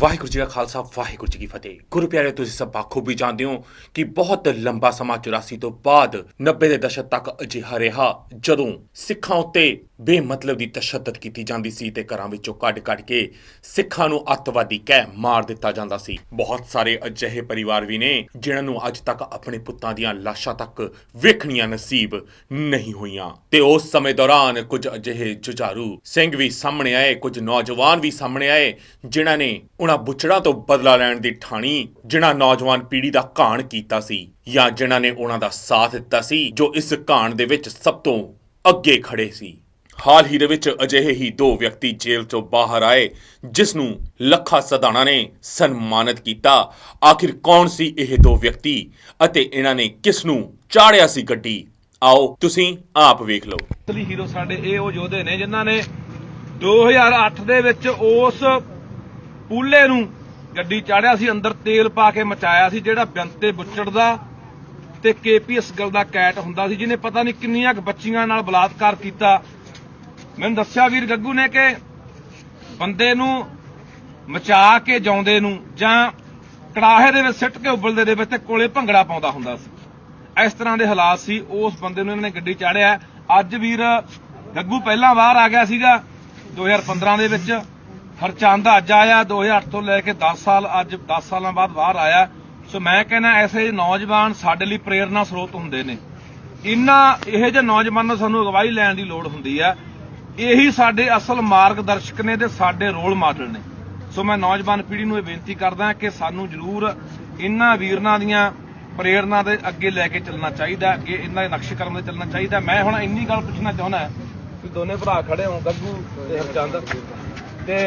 ਵਾਹਿਗੁਰੂ ਜੀ ਕਾ ਖਾਲਸਾ, ਵਾਹਿਗੁਰੂ ਜੀ ਕੀ ਫਤਿਹ। ਗੁਰੂ ਪਿਆਰੇ, ਤੁਸੀਂ ਸਭ ਬਾਖੂਬੀ ਜਾਣਦੇ ਹੋ ਕਿ ਬਹੁਤ ਲੰਬਾ ਸਮਾਂ 84 ਤੋਂ ਬਾਅਦ 90 ਦੇ ਦਸ਼ਕ ਤੱਕ ਅਜਿਹਾ ਰਿਹਾ, ਜਦੋਂ ਸਿੱਖਾਂ ਉੱਤੇ ਬੇਮਤਲਬ ਦੀ ਤਸ਼ੱਦਦ ਕੀਤੀ ਜਾਂਦੀ ਸੀ ਤੇ ਘਰਾਂ ਵਿੱਚੋਂ ਕੱਢ-ਕੱਢ ਕੇ ਸਿੱਖਾਂ ਨੂੰ ਅੱਤਵਾਦੀ ਕਹਿ ਮਾਰ ਦਿੱਤਾ ਜਾਂਦਾ ਸੀ। ਬਹੁਤ ਸਾਰੇ ਅਜਿਹੇ ਪਰਿਵਾਰ ਵੀ ਨੇ, ਜਿਨ੍ਹਾਂ ਨੂੰ ਅੱਜ ਤੱਕ ਆਪਣੇ ਪੁੱਤਾਂ ਦੀਆਂ ਲਾਸ਼ਾਂ ਤੱਕ ਵੇਖਣੀਆਂ ਨਸੀਬ ਨਹੀਂ ਹੋਈਆਂ। ਤੇ ਉਸ ਸਮੇਂ ਦੌਰਾਨ ਕੁਝ ਅਜਿਹੇ ਜੁਝਾਰੂ ਸਿੰਘ ਵੀ ਸਾਹਮਣੇ ਆਏ, ਕੁਝ ਨੌਜਵਾਨ ਵੀ ਸਾਹਮਣੇ ਆਏ, ਜਿਨ੍ਹਾਂ ਨੇ ਉਹਨਾਂ ਬੁੱਚੜਾਂ ਤੋਂ ਬਦਲਾ ਲੈਣ ਦੀ ਠਾਣੀ ਜਿਨ੍ਹਾਂ ਨੌਜਵਾਨ ਪੀੜ੍ਹੀ ਦਾ ਘਾਣ ਕੀਤਾ ਸੀ ਜਾਂ ਜਿਨ੍ਹਾਂ ਨੇ ਉਹਨਾਂ ਦਾ ਸਾਥ ਦਿੱਤਾ ਸੀ, ਜੋ ਇਸ ਘਾਣ ਦੇ ਵਿੱਚ ਸਭ ਤੋਂ ਅੱਗੇ ਖੜੇ ਸੀ। ਹਾਲ ਹੀ ਦੇ ਵਿੱਚ ਅਜਿਹੇ ਹੀ ਦੋ ਵਿਅਕਤੀ ਜੇਲ੍ਹ ਤੋਂ ਬਾਹਰ ਆਏ, ਜਿਸ ਨੂੰ ਲੱਖਾ ਸਦਾਣਾ ਨੇ ਸਨਮਾਨਿਤ ਕੀਤਾ। ਆਖਿਰ ਕੌਣ ਸੀ ਇਹ ਦੋ ਵਿਅਕਤੀ ਅਤੇ ਇਹਨਾਂ ਨੇ ਕਿਸ ਨੂੰ ਚਾੜਿਆ ਸੀ ਗੱਡੀ? ਆਓ, ਤੁਸੀਂ ਆਪ ਵੇਖ ਲਓ। ਅਸਲੀ ਹੀਰੋ ਸਾਡੇ ਇਹ ਉਹ ਯੋਧੇ ਨੇ ਜਿਨ੍ਹਾਂ ਨੇ 2008 ਦੇ ਵਿੱਚ ਉਸ ਪੂਲੇ ਨੂੰ ਗੱਡੀ ਚਾੜਿਆ ਸੀ, ਅੰਦਰ ਤੇਲ ਪਾ ਕੇ ਮਚਾਇਆ ਸੀ, ਜਿਹੜਾ ਬੰਤੇ ਬੁੱਚੜ ਦਾ ਤੇ ਕੇਪੀਐਸ ਗੱਲ ਦਾ ਕੈਟ ਹੁੰਦਾ ਸੀ, ਜਿਹਨੇ ਪਤਾ ਨਹੀਂ ਕਿੰਨੀਆਂ ਕੁ ਬੱਚੀਆਂ ਨਾਲ ਬਲਾਤਕਾਰ ਕੀਤਾ। ਮੈਨੂੰ ਦੱਸਿਆ ਵੀਰ ਗੱਗੂ ਨੇ ਕਿ ਬੰਦੇ ਨੂੰ ਮਚਾ ਕੇ ਜਾਉਂਦੇ ਨੂੰ ਜਾਂ ਕੜਾਹੇ ਦੇ ਵਿੱਚ ਸਿੱਟ ਕੇ ਉਬਲਦੇ ਦੇ ਵਿੱਚ ਤੇ ਕੋਲੇ ਭੰਗੜਾ ਪਾਉਂਦਾ ਹੁੰਦਾ ਸੀ। ਇਸ ਤਰ੍ਹਾਂ ਦੇ ਹਾਲਾਤ ਸੀ, ਉਸ ਬੰਦੇ ਨੂੰ ਇਹਨਾਂ ਨੇ ਗੱਡੀ ਚਾੜਿਆ। ਅੱਜ ਵੀਰ ਗੱਗੂ ਪਹਿਲਾਂ ਬਾਹਰ ਆ ਗਿਆ ਸੀਗਾ 2015 ਦੇ ਵਿੱਚ। ਹਰਚੰਦ ਅੱਜ ਆਇਆ 2008 ਤੋਂ ਲੈ ਕੇ 10 ਸਾਲ, ਅੱਜ 10 ਸਾਲਾਂ ਬਾਅਦ ਬਾਹਰ ਆਇਆ। ਸੋ ਮੈਂ ਕਹਿੰਦਾ, ਐਸੇ ਨੌਜਵਾਨ ਸਾਡੇ ਲਈ ਪ੍ਰੇਰਨਾ ਸਰੋਤ ਹੁੰਦੇ ਨੇ। ਇਨ੍ਹਾਂ ਇਹੋ ਜਿਹੇ ਨੌਜਵਾਨਾਂ ਸਾਨੂੰ ਅਗਵਾਈ ਲੈਣ ਦੀ ਲੋੜ ਹੁੰਦੀ ਹੈ ਇਹੀ ਸਾਡੇ ਅਸਲ ਮਾਰਗਦਰਸ਼ਕ ਨੇ ਤੇ ਸਾਡੇ ਰੋਲ ਮਾਡਲ ਨੇ। ਸੋ ਮੈਂ ਨੌਜਵਾਨ ਪੀੜ੍ਹੀ ਨੂੰ ਇਹ ਬੇਨਤੀ ਕਰਦਾ ਕਿ ਸਾਨੂੰ ਜ਼ਰੂਰ ਇਨ੍ਹਾਂ ਵੀਰਨਾਂ ਦੀਆਂ ਪ੍ਰੇਰਨਾ ਦੇ ਅੱਗੇ ਲੈ ਕੇ ਚੱਲਣਾ ਚਾਹੀਦਾ ਅੱਗੇ ਇਹਨਾਂ ਦੇ ਨਕਸ਼ ਕਰਮ ਦੇ ਚੱਲਣਾ ਚਾਹੀਦਾ। ਮੈਂ ਹੁਣ ਇੰਨੀ ਗੱਲ ਪੁੱਛਣਾ ਚਾਹੁੰਦਾ, ਕਿ ਦੋਨੇ ਭਰਾ ਖੜੇ ਹੋ ਗੱਗੂ ਤੇ ਹਰਚੰਦ। ਤੇ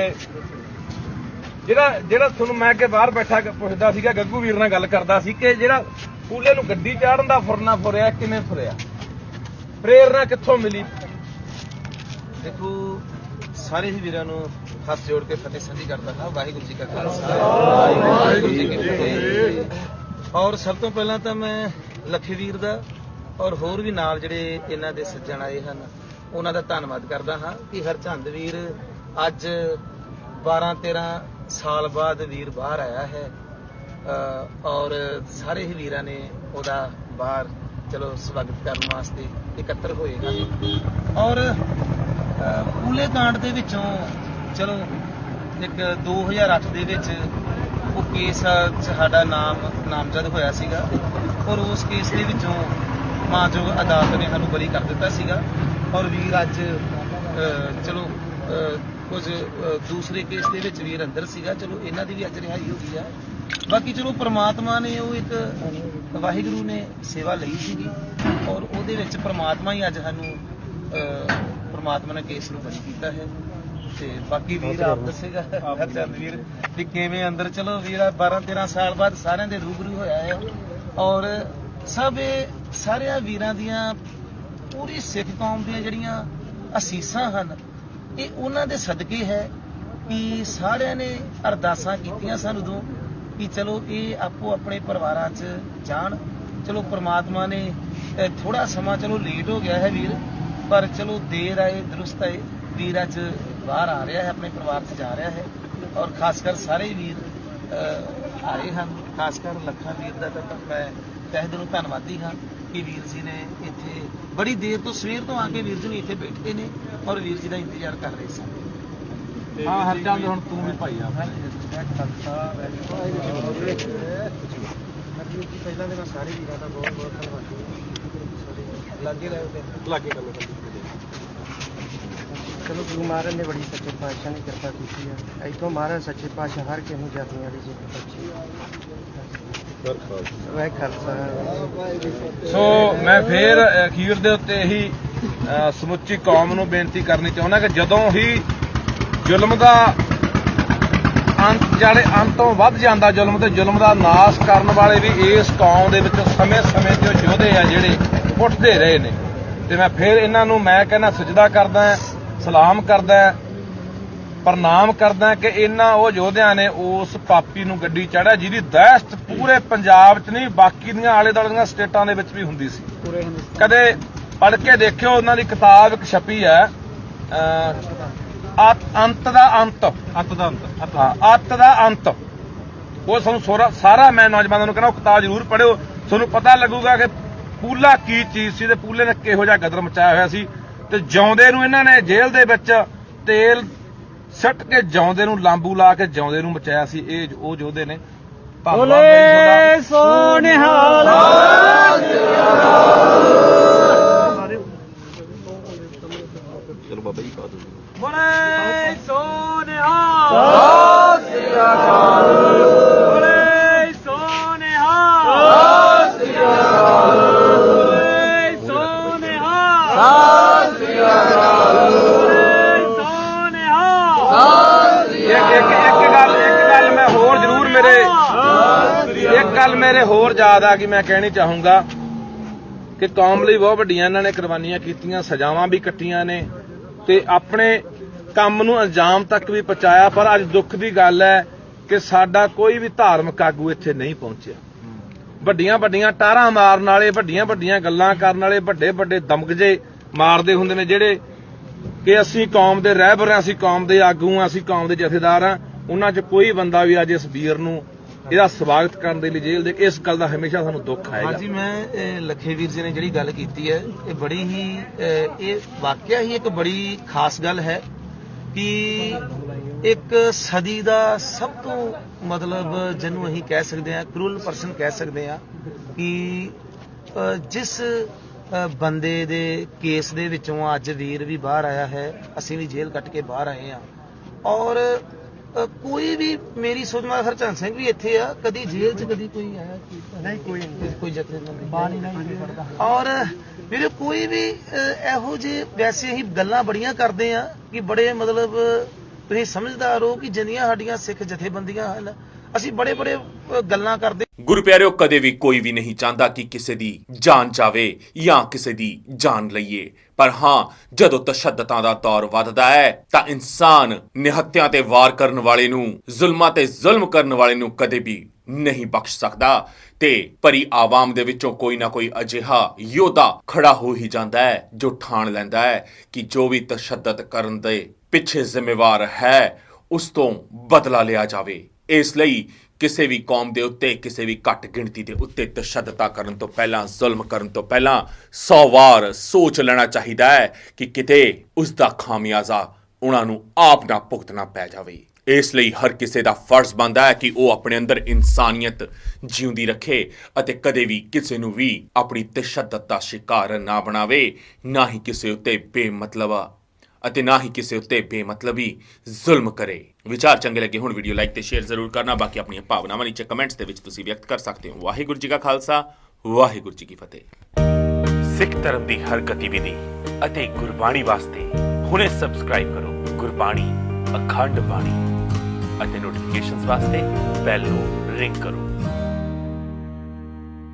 ਜਿਹੜਾ ਜਿਹੜਾ ਤੁਹਾਨੂੰ ਮੈਂ ਕਿ ਬਾਹਰ ਬੈਠਾ ਕੇ ਪੁੱਛਦਾ ਸੀਗਾ ਗੱਗੂ ਵੀਰ ਨਾਲ ਗੱਲ ਕਰਦਾ ਸੀ ਕਿ ਜਿਹੜਾ ਪੂਲੇ ਨੂੰ ਗੱਡੀ ਚਾੜਨ ਦਾ ਫੁਰਨਾ ਫੁਰਿਆ ਕਿਵੇਂ ਫੁਰਿਆ? ਪ੍ਰੇਰਨਾ ਕਿੱਥੋਂ ਮਿਲੀ? ਦੇਖੋ ਸਾਰੇ ਹੀ ਵੀਰਾਂ ਨੂੰ ਹੱਥ ਜੋੜ ਕੇ ਫਤਿਹ ਸਾਂਝੀ ਕਰਦਾ ਹਾਂ ਵਾਹਿਗੁਰੂ ਜੀ ਕਾ ਖਾਲਸਾ। ਵਾਹਿਗੁਰੂ ਜੀ ਕੀ ਫਤਿਹ। ਔਰ ਸਭ ਤੋਂ ਪਹਿਲਾਂ ਤਾਂ ਮੈਂ ਲੱਖੇ ਵੀਰ ਦਾ ਔਰ ਹੋਰ ਵੀ ਨਾਲ ਜਿਹੜੇ ਇਹਨਾਂ ਦੇ ਸੱਜਣ ਆਏ ਹਨ ਉਹਨਾਂ ਦਾ ਧੰਨਵਾਦ ਕਰਦਾ ਹਾਂ ਕਿ ਹਰਚੰਦ ਵੀਰ ਅੱਜ 12 13 ਸਾਲ ਬਾਅਦ ਵੀਰ ਬਾਹਰ ਆਇਆ ਹੈ ਔਰ ਸਾਰੇ ਹੀ ਵੀਰਾਂ ਨੇ ਉਹਦਾ ਬਾਹਰ ਚਲੋ ਸਵਾਗਤ ਕਰਨ ਵਾਸਤੇ ਇਕੱਤਰ ਹੋਏ ਹਨ। ਔਰ ਅ, ਪੂਲੇ ਕਾਂਡ ਦੇ ਵਿੱਚੋਂ ਚਲੋ ਇੱਕ 2008 ਦੇ ਵਿੱਚ ਉਹ ਕੇਸ ਸਾਡਾ ਨਾਮ ਨਾਮਜ਼ਦ ਹੋਇਆ ਸੀਗਾ। ਔਰ ਉਸ ਕੇਸ ਦੇ ਵਿੱਚੋਂ ਮਾਨਯੋਗ ਅਦਾਲਤ ਨੇ ਸਾਨੂੰ ਬਰੀ ਕਰ ਦਿੱਤਾ ਸੀਗਾ। ਔਰ ਵੀਰ ਅੱਜ ਚਲੋ ਕੁਝ ਦੂਸਰੇ ਕੇਸ ਦੇ ਵਿੱਚ ਵੀਰ ਅੰਦਰ ਸੀਗਾ। ਚਲੋ ਇਹਨਾਂ ਦੀ ਵੀ ਅੱਜ ਰਿਹਾਈ ਹੋ ਗਈ ਆ। ਬਾਕੀ ਚਲੋ ਪ੍ਰਮਾਤਮਾ ਨੇ ਉਹ ਇੱਕ ਵਾਹਿਗੁਰੂ ਨੇ ਸੇਵਾ ਲਈ ਸੀਗੀ ਔਰ ਉਹਦੇ ਵਿੱਚ ਪ੍ਰਮਾਤਮਾ ਹੀ ਅੱਜ ਸਾਨੂੰ ਪ੍ਰਮਾਤਮਾ ਨੇ ਕੇਸ ਨੂੰ ਬਰੀ ਕੀਤਾ ਹੈ। ਤੇ ਬਾਕੀ ਵੀਰ ਆਪ ਦੱਸੇਗਾ। ਹਰਚੰਦ ਵੀਰ। ਵੀ ਕਿਵੇਂ ਅੰਦਰ? ਚਲੋ ਵੀਰ 12 13 ਸਾਲ ਬਾਅਦ ਸਾਰਿਆਂ ਦੇ ਰੂਬਰੂ ਹੋਇਆ ਹੈ। ਔਰ ਸਭ ਇਹ ਸਾਰਿਆਂ ਵੀਰਾਂ ਦੀਆਂ ਪੂਰੀ ਸਿੱਖ ਕੌਮ ਦੀਆਂ ਜਿਹੜੀਆਂ ਅਸੀਸਾਂ ਹਨ ਇਹ ਉਹਨਾਂ ਦੇ ਸਦਕੇ ਹੈ ਕਿ ਸਾਰਿਆਂ ਨੇ ਅਰਦਾਸਾਂ ਕੀਤੀਆਂ ਸਨ ਉਦੋਂ ਕਿ ਚਲੋ ਇਹ ਆਪੋ ਆਪਣੇ ਪਰਿਵਾਰਾਂ 'ਚ ਜਾਣ। ਚਲੋ ਪ੍ਰਮਾਤਮਾ ਨੇ ਥੋੜਾ ਸਮਾਂ ਚਲੋ ਲੇਟ ਹੋ ਗਿਆ ਹੈ ਵੀਰ ਪਰ ਚਲੋ ਦੇਰ ਆਏ ਦਰੁਸਤ ਆਏ ਵੀਰ ਅੱਜ ਬਾਹਰ ਆ ਰਿਹਾ ਹੈ ਆਪਣੇ ਪਰਿਵਾਰ 'ਚ ਜਾ ਰਿਹਾ ਹੈ। ਔਰ ਖਾਸ ਕਰ ਸਾਰੇ ਵੀਰ ਅਹ, ਆਏ ਹਨ। ਖਾਸ ਕਰ ਲੱਖਾਂ ਵੀਰ ਦਾ ਤਾਂ ਮੈਂ ਤਹਿ ਦਿਲੋਂ ਧੰਨਵਾਦੀ ਹਾਂ। ਕਿ ਵੀਰ ਜੀ ਨੇ ਇੱਥੇ ਬੜੀ ਦੇਰ ਤੋਂ ਸਵੇਰ ਤੋਂ ਆ ਕੇ ਵੀਰ ਜੀ ਨੇ ਇੱਥੇ ਬੈਠੇ ਨੇ ਔਰ ਵੀਰ ਜੀ ਦਾ ਇੰਤਜ਼ਾਰ ਕਰ ਰਹੇ ਸਨ। ਹਾਂ ਹਰਚੰਦ ਹੁਣ ਤੂੰ ਵੀ ਭਾਈ ਆ। ਪਹਿਲਾਂ ਦੇ ਮੈਂ ਸਾਰੇ ਵੀਰਾਂ ਦਾ ਬਹੁਤ ਬਹੁਤ ਧੰਨਵਾਦੀ ਲੱਗੇ ਰਹੇ ਤੇ। ਲੱਗੇ ਗੱਲ ਚਲੋ ਗੁਰੂ ਮਹਾਰਾਜ ਨੇ ਬੜੀ ਸੱਚੇ ਪਾਤਸ਼ਾਹ ਨੇ ਕਿਰਪਾ ਕੀਤੀ ਹੈ ਇੱਥੋਂ ਮਹਾਰਾਜ ਸੱਚੇ ਪਾਤਸ਼ਾਹ ਹਰ ਕਿਸੇ ਨੂੰ ਜਾਤੀਆਂ ਵਾਲੀ ਜੀ ਬਖਸ਼ੀ ਸੋ ਮੈਂ ਫੇਰ ਅਖੀਰ ਦੇ ਉੱਤੇ ਇਹੀ ਸਮੁੱਚੀ ਕੌਮ ਨੂੰ ਬੇਨਤੀ ਕਰਨੀ ਚਾਹੁੰਦਾ ਕਿ ਜਦੋਂ ਹੀ ਜ਼ੁਲਮ ਦਾ ਅੰਤ ਜਿਹੜੇ ਅੰਤੋਂ ਵੱਧ ਜਾਂਦਾ ਜ਼ੁਲਮ ਤੇ ਜ਼ੁਲਮ ਦਾ ਨਾਸ਼ ਕਰਨ ਵਾਲੇ ਵੀ ਇਸ ਕੌਮ ਦੇ ਵਿੱਚ ਸਮੇਂ-ਸਮੇਂ ਤੇ ਉਹ ਯੋਧੇ ਆ ਜਿਹੜੇ ਉੱਠਦੇ ਰਹੇ ਨੇ। ਤੇ ਮੈਂ ਫੇਰ ਇਹਨਾਂ ਨੂੰ, ਮੈਂ ਕਹਿੰਦਾ ਸਜਦਾ ਕਰਦਾ, ਸਲਾਮ ਕਰਦਾ ਪ੍ਰਣਾਮ ਕਰਦਾ ਕਿ ਇਹਨਾਂ ਉਹ ਯੋਧਿਆਂ ਨੇ ਉਸ ਪਾਪੀ ਨੂੰ ਗੱਡੀ ਚੜਿਆ ਜਿਹਦੀ ਦਹਿਸ਼ਤ ਪੂਰੇ ਪੰਜਾਬ 'ਚ ਨਹੀਂ ਬਾਕੀ ਦੀਆਂ ਆਲੇ ਦੁਆਲੇ ਦੀਆਂ ਸਟੇਟਾਂ ਦੇ ਵਿੱਚ ਵੀ ਹੁੰਦੀ ਸੀ। ਕਦੇ ਪੜ੍ਹ ਕੇ ਦੇਖਿਓ ਉਹਨਾਂ ਦੀ ਕਿਤਾਬ ਇੱਕ ਛਪੀ ਹੈ ਅੰਤ ਦਾ ਅੰਤ। ਅੱਤ ਦਾ ਅੰਤ ਹਾਂ ਅੱਤ ਦਾ ਅੰਤ। ਉਹ ਸਾਨੂੰ ਸੋਰਾ- ਮੈਂ ਨੌਜਵਾਨਾਂ ਨੂੰ ਕਹਿੰਦਾ ਉਹ ਕਿਤਾਬ ਜ਼ਰੂਰ ਪੜ੍ਹਿਓ। ਤੁਹਾਨੂੰ ਪਤਾ ਲੱਗੂਗਾ ਕਿ ਪੂਲਾ ਕੀ ਚੀਜ਼ ਸੀ ਤੇ ਪੂਲੇ ਨੇ ਕਿਹੋ ਜਿਹਾ ਗਦਰ ਮਚਾਇਆ ਹੋਇਆ ਸੀ। ਤੇ ਜਿਉਂਦੇ ਨੂੰ ਇਹਨਾਂ ਨੇ ਜੇਲ੍ਹ ਦੇ ਵਿੱਚ ਤੇਲ ਸੱਟ ਕੇ ਜਿਉਂਦੇ ਨੂੰ ਲਾਂਬੂ ਲਾ ਕੇ ਜਿਉਂਦੇ ਨੂੰ ਮਚਾਇਆ ਸੀ ਇਹ ਉਹ ਯੋਧੇ ਨੇ। ਭਗਵਾਨ ਚਲੋ ਬਾਬਾ ਜੀ ਇੱਕ ਗੱਲ ਮੇਰੇ ਹੋਰ ਯਾਦ ਆ ਕਿ ਮੈਂ ਕਹਿਣੀ ਚਾਹੂੰਗਾ ਕਿ ਕੌਮ ਲਈ ਬਹੁਤ ਵੱਡੀਆਂ ਇਹਨਾਂ ਨੇ ਕੁਰਬਾਨੀਆਂ ਕੀਤੀਆਂ, ਸਜ਼ਾਵਾਂ ਵੀ ਕੱਟੀਆਂ ਨੇ ਤੇ ਆਪਣੇ ਕੰਮ ਨੂੰ ਅੰਜਾਮ ਤੱਕ ਵੀ ਪਹੁੰਚਾਇਆ, ਪਰ ਅੱਜ ਦੁੱਖ ਦੀ ਗੱਲ ਹੈ ਕਿ ਸਾਡਾ ਕੋਈ ਵੀ ਧਾਰਮਿਕ ਆਗੂ ਇੱਥੇ ਨਹੀਂ ਪਹੁੰਚਿਆ। ਵੱਡੀਆਂ ਵੱਡੀਆਂ ਟਾਰਾਂ ਮਾਰਨ ਵਾਲੇ, ਵੱਡੀਆਂ ਵੱਡੀਆਂ ਗੱਲਾਂ ਕਰਨ ਵਾਲੇ, ਵੱਡੇ ਵੱਡੇ ਦਮਗਜੇ ਮਾਰਦੇ ਹੁੰਦੇ ਨੇ ਜਿਹੜੇ ਕਿ ਅਸੀਂ ਕੌਮ ਦੇ ਰਹਿਬਰ ਹਾਂ, ਅਸੀਂ ਕੌਮ ਦੇ ਆਗੂ ਹਾਂ, ਅਸੀਂ ਕੌਮ ਦੇ ਜਥੇਦਾਰ ਹਾਂ। ਉਹਨਾਂ 'ਚ ਕੋਈ ਬੰਦਾ ਵੀ ਅੱਜ ਇਸ ਵੀਰ ਨੂੰ ਇਹਦਾ ਸਵਾਗਤ ਕਰਨ ਦੇ ਲਈ ਜੇਲ੍ਹ ਦੇ ਇਸ ਗੱਲ ਦਾ ਹਮੇਸ਼ਾ ਸਾਨੂੰ ਦੁੱਖ ਆਏਗਾ। ਹਾਂਜੀ ਮੈਂ ਅਹ, ਜੀ ਨੇ ਜਿਹੜੀ ਗੱਲ ਕੀਤੀ ਹੈ ਇਹ ਬੜੀ ਹੀ ਇਹ ਵਾਕਿਆ ਹੀ ਇੱਕ ਬੜੀ ਖਾਸ ਗੱਲ ਹੈ ਕਿ ਇੱਕ ਸਦੀ ਦਾ ਸਭ ਤੋਂ ਮਤਲਬ ਜਿਹਨੂੰ ਅਸੀਂ ਕਹਿ ਸਕਦੇ ਹਾਂ ਕਰੂਲ ਪਰਸਨ ਕਹਿ ਸਕਦੇ ਹਾਂ ਕਿ ਜਿਸ ਬੰਦੇ ਦੇ ਕੇਸ ਦੇ ਵਿੱਚੋਂ ਅੱਜ ਵੀਰ ਵੀ ਬਾਹਰ ਆਇਆ ਹੈ ਅਸੀਂ ਵੀ ਜੇਲ੍ਹ ਕੱਟ ਕੇ ਬਾਹਰ ਆਏ ਹਾਂ ਔਰ ਕੋਈ ਵੀ ਮੇਰੀ ਨਾਲ ਹਰਚੰਦ ਸਿੰਘ ਵੀ ਇੱਥੇ ਆ ਕਦੀ ਜੇਲ੍ਹ 'ਚ ਕਦੀ ਕੋਈ ਆਇਆ ਨਹੀਂ ਕੋਈ ਨਹੀਂ। ਕੋਈ ਜਥੇਬੰਦੀ ਪਾਣੀ ਨਹੀਂ ਪੜਦਾ। ਔਰ ਵੀਰੇ ਕੋਈ ਵੀ ਇਹੋ ਜਿਹੇ ਵੈਸੇ ਹੀ ਗੱਲਾਂ ਬੜੀਆਂ ਕਰਦੇ ਆ ਕਿ ਬੜੇ ਮਤਲਬ ਤੁਸੀਂ ਸਮਝਦਾਰ ਹੋ ਕਿ ਜਿੰਨੀਆਂ ਸਾਡੀਆਂ ਸਿੱਖ ਜਥੇਬੰਦੀਆਂ ਹਨ ਅਸੀਂ ਬੜੇ ਬੜੇ ਗੱਲਾਂ ਕਰਦੇ ਗੁਰੂ ਪਿਆਰਿਓ, ਕਦੇ ਵੀ ਕੋਈ ਵੀ ਨਹੀਂ ਚਾਹੁੰਦਾ ਕਿ ਕਿਸੇ ਦੀ ਜਾਨ ਜਾਵੇ ਜਾਂ ਕਿਸੇ ਦੀ ਜਾਨ ਲਈਏ। ਪਰ ਹਾਂ, ਜਦੋਂ ਤਸ਼ੱਦਦਾਂ ਦਾ ਦੌਰ ਵੱਧਦਾ ਹੈ, ਤਾਂ ਇਨਸਾਨ ਨਿਹੱਤਿਆਂ ਤੇ ਵਾਰ ਕਰਨ ਵਾਲੇ ਨੂੰ, ਜ਼ੁਲਮਾਂ ਤੇ ਜ਼ੁਲਮ ਕਰਨ ਵਾਲੇ ਨੂੰ ਕਦੇ ਵੀ ਨਹੀਂ ਬਖਸ਼ ਸਕਦਾ। ਤੇ ਭਰੀ ਆਵਾਮ ਦੇ ਵਿੱਚੋਂ ਕੋਈ ਨਾ ਕੋਈ ਅਜਿਹਾ ਯੋਧਾ ਖੜਾ ਹੋ ਹੀ ਜਾਂਦਾ ਹੈ, ਜੋ ਠਾਣ ਲੈਂਦਾ ਹੈ ਕਿ ਜੋ ਵੀ ਤਸ਼ੱਦਦ ਕਰਨ ਦੇ ਪਿੱਛੇ ਜ਼ਿੰਮੇਵਾਰ ਹੈ, ਉਸ ਤੋਂ ਬਦਲਾ ਲਿਆ ਜਾਵੇ। ਇਸ ਲਈ ਕਿਸੇ ਵੀ ਕੌਮ ਦੇ ਉੱਤੇ, ਕਿਸੇ ਵੀ ਘੱਟ ਗਿਣਤੀ ਦੇ ਉੱਤੇ ਤਸ਼ੱਦਦਾਂ ਕਰਨ ਤੋਂ ਪਹਿਲਾਂ, ਜ਼ੁਲਮ ਕਰਨ ਤੋਂ ਪਹਿਲਾਂ 100 ਵਾਰ ਸੋਚ ਲੈਣਾ ਚਾਹੀਦਾ ਹੈ ਕਿ ਕਿਤੇ ਉਸ ਦਾ ਖਾਮਿਆਜ਼ਾ ਉਹਨਾਂ ਨੂੰ ਆਪ ਨਾ ਭੁਗਤਣਾ ਪੈ ਜਾਵੇ। ਇਸ ਲਈ ਹਰ ਕਿਸੇ ਦਾ ਫਰਜ਼ ਬਣਦਾ ਹੈ ਕਿ ਉਹ ਆਪਣੇ ਅੰਦਰ ਇਨਸਾਨੀਅਤ ਜਿਉਂਦੀ ਰੱਖੇ ਅਤੇ ਕਦੇ ਵੀ ਕਿਸੇ ਨੂੰ ਵੀ ਆਪਣੀ ਤਸ਼ੱਦਦ ਦਾ ਸ਼ਿਕਾਰ ਨਾ ਬਣਾਵੇ, ਨਾ ਹੀ ਕਿਸੇ ਉੱਤੇ ਬੇਮਤਲਬ ਅਤੇ ਨਾ ਹੀ ਕਿਸੇ ਉੱਤੇ ਬੇਮਤਲਬੀ, ਜ਼ੁਲਮ ਕਰੇ। ਵਿਚਾਰ ਚੰਗੇ ਲੱਗੇ ਹੁਣ ਵੀਡੀਓ ਲਾਈਕ ਤੇ ਸ਼ੇਅਰ ਜ਼ਰੂਰ ਕਰਨਾ। ਬਾਕੀ ਆਪਣੀਆਂ ਭਾਵਨਾਵਾਂ ਨੀਚੇ ਕਮੈਂਟਸ ਦੇ ਵਿੱਚ ਤੁਸੀਂ ਵਿਅਕਤ ਕਰ ਸਕਦੇ ਹੋ। ਵਾਹਿਗੁਰੂ ਜੀ ਕਾ ਖਾਲਸਾ, ਵਾਹਿਗੁਰੂ ਜੀ ਕੀ ਫਤਿਹ। ਸਿੱਖ ਧਰਮ ਦੀ ਹਰ ਗਤੀਵਿਧੀ ਅਤੇ ਗੁਰਬਾਣੀ ਵਾਸਤੇ ਹੁਣੇ ਸਬਸਕ੍ਰਾਈਬ ਕਰੋ ਗੁਰਬਾਣੀ, ਅਖੰਡ ਬਾਣੀ ਅਤੇ ਨੋਟੀਫਿਕੇਸ਼ਨਸ ਵਾਸਤੇ ਬੈਲ ਨੂੰ ਰਿੰਗ ਕਰੋ।